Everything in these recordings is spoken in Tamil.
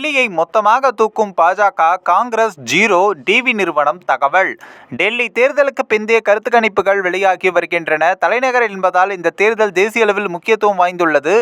டெல்லியை மொத்தமாக தூக்கும் பாஜக காங்கிரஸ் ஜீரோ டிவி நிறுவனம் தகவல். டெல்லி தேர்தலுக்கு பிந்தைய கருத்து கணிப்புகள் வெளியாகி வருகின்றன. தலைநகர் என்பதால் இந்த தேர்தல் தேசிய அளவில் முக்கியத்துவம் வாய்ந்துள்ளது.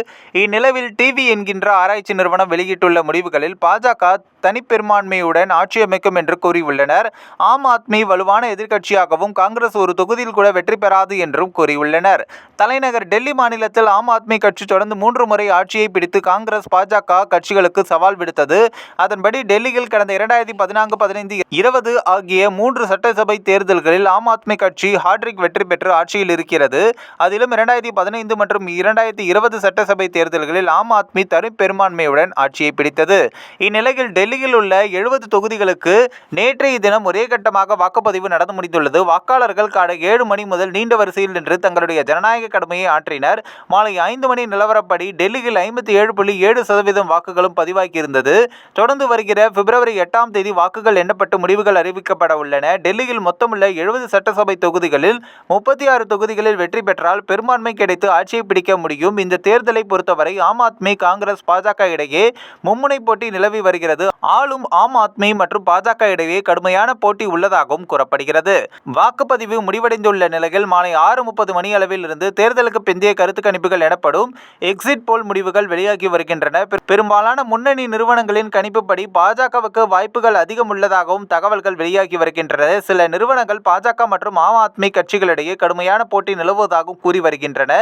இந்நிலவில் டிவி என்கின்ற ஆராய்ச்சி நிறுவனம் வெளியிட்டுள்ள முடிவுகளில் பாஜக தனிப்பெரும்பான்மையுடன் ஆட்சி அமைக்கும் என்று கூறியுள்ளனர். ஆம் ஆத்மி வலுவான எதிர்க்கட்சியாகவும் காங்கிரஸ் ஒரு தொகுதியில் கூட வெற்றி பெறாது என்றும் கூறியுள்ளனர். தலைநகர் டெல்லி மாநிலத்தில் ஆம் ஆத்மி கட்சி தொடர்ந்து மூன்று முறை ஆட்சியை பிடித்து காங்கிரஸ் பாஜக கட்சிகளுக்கு சவால் விடுத்தது. அதன்படி டெல்லியில் கடந்த இரண்டாயிரத்தி பதினான்கு பதினைந்து இருபது ஆகிய மூன்று சட்டசபை தேர்தல்களில் ஆம் ஆத்மி கட்சி ஹாட்ரிக் வெற்றி பெற்று ஆட்சியில் இருக்கிறது. அதிலும் இரண்டாயிரத்தி பதினைந்து மற்றும் இரண்டாயிரத்தி இருபது சட்டசபை தேர்தல்களில் ஆம் ஆத்மி தனி பெரும்பான்மையுடன் ஆட்சியை பிடித்தது. இந்நிலையில் டெல்லியில் உள்ள எழுபது தொகுதிகளுக்கு நேற்றைய தினம் ஒரே கட்டமாக வாக்குப்பதிவு நடந்து முடிந்துள்ளது. வாக்காளர்கள் காலை ஏழு மணி முதல் நீண்ட வரிசையில் நின்று தங்களுடைய ஜனநாயக கடமையை ஆற்றினர். மாலை ஐந்து மணி நிலவரப்படி டெல்லியில் ஐம்பத்தி ஏழு புள்ளி ஏழு சதவீதம் வாக்குகளும் பதிவாகியிருந்தது. தொடர்ந்து வருகிற பிப்ரவரி எட்டாம் தேதி வாக்குகள் எண்ணப்பட்டு முடிவுகள் அறிவிக்கப்பட உள்ளன. டெல்லியில் மொத்தமுள்ள எழுபது சட்டசபை தொகுதிகளில் முப்பத்தி ஆறு தொகுதிகளில் வெற்றி பெற்றால் பெரும்பான்மை கிடைத்து ஆட்சியை பிடிக்க முடியும். இந்த தேர்தலை பொறுத்தவரை ஆம் ஆத்மி காங்கிரஸ் பாஜக இடையே மும்முனை போட்டி நிலவி வருகிறது. ஆளும் ஆம் ஆத்மி மற்றும் பாஜக இடையே கடுமையான போட்டி உள்ளதாகவும் கூறப்படுகிறது. வாக்குப்பதிவு முடிவடைந்துள்ள நிலையில் மாலை ஆறு முப்பது மணி அளவில் இருந்து தேர்தலுக்கு பிந்தைய கருத்து கணிப்புகள் எனப்படும் எக்ஸிட் போல் முடிவுகள் வெளியாகி வருகின்றன. பெரும்பாலான முன்னணி நிறுவனங்களின் கணிப்புப்படி பாஜகவுக்கு வாய்ப்புகள் அதிகம் உள்ளதாகவும் தகவல்கள் வெளியாகி வருகின்றன. சில நிறுவனங்கள் பாஜக மற்றும் ஆம் ஆத்மி கட்சிகளிடையே கடுமையான போட்டி நிலவுவதாகவும் கூறி வருகின்றன.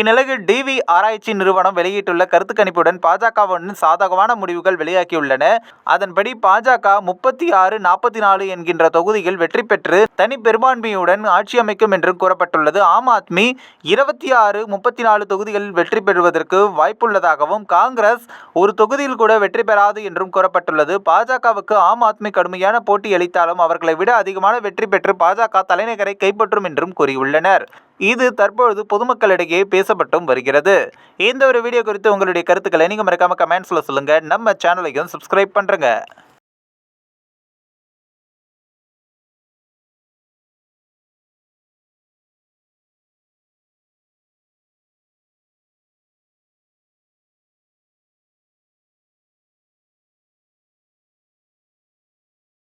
இந்நிலையில் டிவி ஆராய்ச்சி நிறுவனம் வெளியிட்டுள்ள கருத்து கணிப்புடன் பாஜகவுடன் சாதகமான முடிவுகள் வெளியாகியுள்ளன. அதன்படி பாஜக முப்பத்தி ஆறு நாற்பத்தி நாலு என்கின்ற தொகுதியில் வெற்றி பெற்று தனி பெரும்பான்மையுடன் ஆட்சி அமைக்கும் என்று கூறப்பட்டுள்ளது. ஆம் ஆத்மி இருபத்தி ஆறு முப்பத்தி நாலு தொகுதிகளில் வெற்றி பெறுவதற்கு வாய்ப்புள்ளதாகவும் காங்கிரஸ் ஒரு தொகுதியில் கூட வெற்றி பெறாது என்றும் கூறப்பட்டுள்ளது. பாஜகவுக்கு ஆம் ஆத்மி கடுமையான போட்டி அளித்தாலும் அவர்களை விட அதிகமான வெற்றி பெற்று பாஜக தலைநகரை கைப்பற்றும் என்றும் கூறியுள்ளனர். இது தற்பொழுது பொதுமக்களிடையே பேசப்பட்டும் வருகிறது. இந்த ஒரு வீடியோ குறித்து உங்களுடைய கருத்துக்களை நீங்கள் மறக்காம கமெண்ட்ஸில் சொல்லுங்கள் நம்ம சேனலையும் சப்ஸ்கிரைப் பண்ணுறங்க